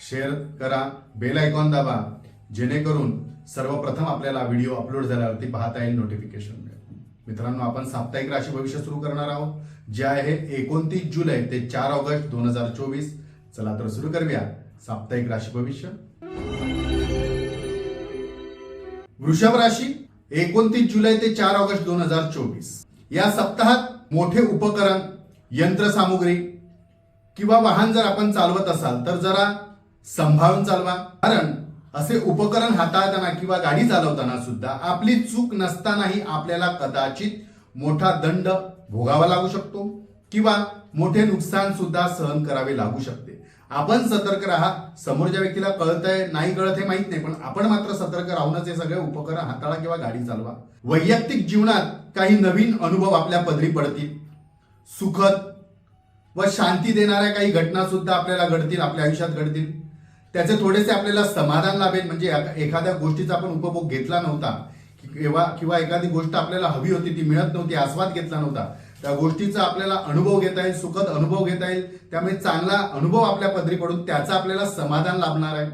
Share करा bell icon दाबा जेणेकरून सर्वप्रथम आपल्याला व्हिडिओ अपलोड झाल्यावरती पाहता येईल नोटिफिकेशन मिळेल मित्रांनो आपण साप्ताहिक राशी भविष्य सुरू करणार आहोत जे आहे एकोणतीस जुलै ते चार ऑगस्ट दोन हजार चोवीस. चला तर सुरू करूया साप्ताहिक राशी भविष्य. वृषभ राशी एकोणतीस जुलै ते चार ऑगस्ट दोन हजार चोवीस. या सप्ताहात मोठे उपकरण यंत्रसामुग्री किंवा वाहन जर आपण चालवत असाल तर जरा संभाळून चालवा. कारण असे उपकरण हाताळताना किंवा गाडी चालवताना सुद्धा आपली चूक नसतानाही आपल्याला कदाचित मोठा दंड भोगावा लागू शकतो किंवा मोठे नुकसान सुद्धा सहन करावे लागू शकते. आपण सतर्क राहा. समोरच्या व्यक्तीला कळतंय नाही कळत हे माहीत नाही पण आपण मात्र सतर्क राहूनच हे सगळे उपकरण हाताळा किंवा गाडी चालवा. वैयक्तिक जीवनात काही नवीन अनुभव आपल्या पदरी पडतील. सुखद व शांती देणाऱ्या काही घटना सुद्धा आपल्याला घडतील आपल्या आयुष्यात घडतील. त्याचे थोडेसे आपल्याला समाधान लाभेल. म्हणजे एखाद्या गोष्टीचा आपण उपभोग घेतला नव्हता किंवा किंवा एखादी गोष्ट आपल्याला हवी होती ती मिळत नव्हती आस्वाद घेतला नव्हता त्या गोष्टीचा आपल्याला अनुभव घेता येईल सुखद अनुभव घेता येईल त्यामुळे चांगला अनुभव आपल्या पदरी पडून त्याचा आपल्याला समाधान लाभणार आहे.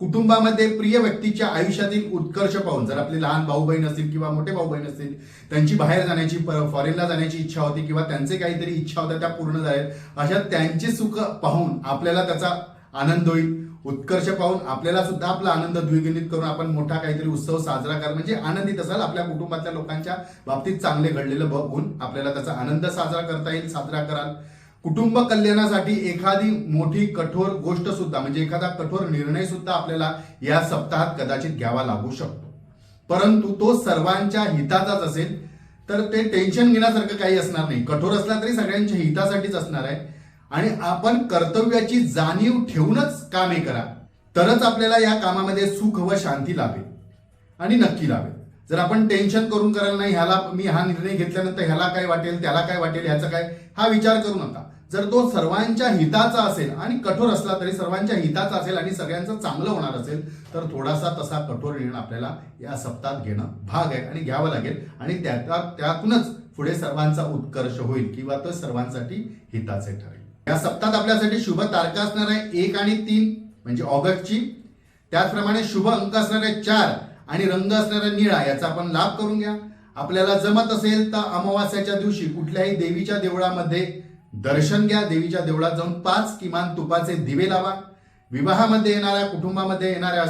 कुटुंबामध्ये प्रिय व्यक्तीच्या आयुष्यातील उत्कर्ष पाहून जर आपले लहान भाऊ बहीण असतील किंवा मोठे भाऊ बहीण असतील त्यांची बाहेर जाण्याची फॉरेनला जाण्याची इच्छा होती किंवा त्यांचे काहीतरी इच्छा होत्या त्या पूर्ण झाल्या अशा त्यांचे सुख पाहून आपल्याला त्याचा आनंद होईल. उत्कर्ष पाहून आपल्याला सुद्धा आपला आनंद द्विगुणित करून आपण मोठा काहीतरी उत्सव साजरा कर म्हणजे आनंदित असाल आपल्या कुटुंबातल्या लोकांच्या बाबतीत चांगले घडलेलं बघून आपल्याला त्याचा आनंद साजरा करता येईल साजरा कराल. कुटुंब कल्याणासाठी एखादी मोठी कठोर गोष्ट सुद्धा म्हणजे एखादा कठोर निर्णय सुद्धा आपल्याला या सप्ताहात कदाचित घ्यावा लागू शकतो. परंतु तो सर्वांच्या हिताचाच असेल तर ते टेन्शन घेण्यासारखं काही असणार नाही. कठोर असला तरी सगळ्यांच्या हितासाठीच असणार आहे. आणि आपण कर्तव्याची जाणीव ठेवूनच कामे करा. तरच आपल्याला या कामामध्ये सुख व शांती लाभेल. आणि नक्की लाभेल. जर आपण टेन्शन करून करायला नाही ह्याला मी हा निर्णय घेतल्यानंतर ह्याला काय वाटेल त्याला काय वाटेल ह्याचा काय हा विचार करू नका. जर तो सर्वांच्या हिताचा असेल आणि कठोर असला तरी सर्वांच्या हिताचा असेल आणि सगळ्यांचं चांगलं होणार असेल तर थोडासा तसा कठोर निर्णय आपल्याला या सप्ताहात घेणं भाग आहे आणि घ्यावं लागेल. आणि त्या त्यातूनच पुढे सर्वांचा उत्कर्ष होईल किंवा तो सर्वांसाठी हिताचे ठरेल. या सप्तात आपल्यासाठी शुभ तारखा असणार आहे एक आणि तीन म्हणजे ऑगस्टची. त्याचप्रमाणे शुभ अंक असणार आहे चार आणि रंग असणारा निळा याचा आपण लाभ करून घ्या. आपल्याला जमत असेल तर अमावास्याच्या दिवशी कुठल्याही देवीच्या देवळामध्ये दर्शन घ्या. देवीच्या देवळात जाऊन पाच किमान तुपाचे दिवे लावा. विवाहामध्ये येणाऱ्या कुटुंबामध्ये येणाऱ्या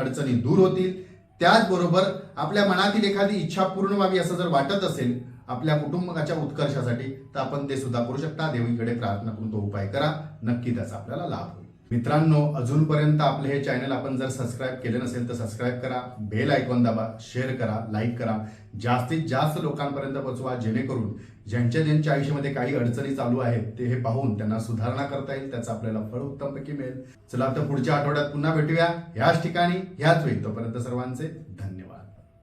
अडचणी दूर होतील. त्याचबरोबर आपल्या मनातील एखादी इच्छा पूर्ण व्हावी असं जर वाटत असेल आपल्या कुटुंबाच्या उत्कर्षासाठी तर आपण ते सुद्धा करू शकता. देवीकडे प्रार्थना करून तो उपाय करा. नक्की त्याचा आपल्याला लाभ होईल. मित्रांनो अजूनपर्यंत आपले हे चॅनल आपण जर सबस्क्राईब केले नसेल तर सबस्क्राईब करा. बेल आयकॉन दाबा शेअर करा लाईक करा. जास्तीत जास्त लोकांपर्यंत पोचवा जेणेकरून ज्यांच्या ज्यांच्या आयुष्यामध्ये काही अडचणी चालू आहेत ते हे पाहून त्यांना सुधारणा करता येईल. त्याचं आपल्याला फळ उत्तमपैकी मिळेल. चला तर पुढच्या आठवड्यात पुन्हा भेटूया. ह्याच ठिकाणी ह्याच वेळी. तोपर्यंत सर्वांचे धन्यवाद.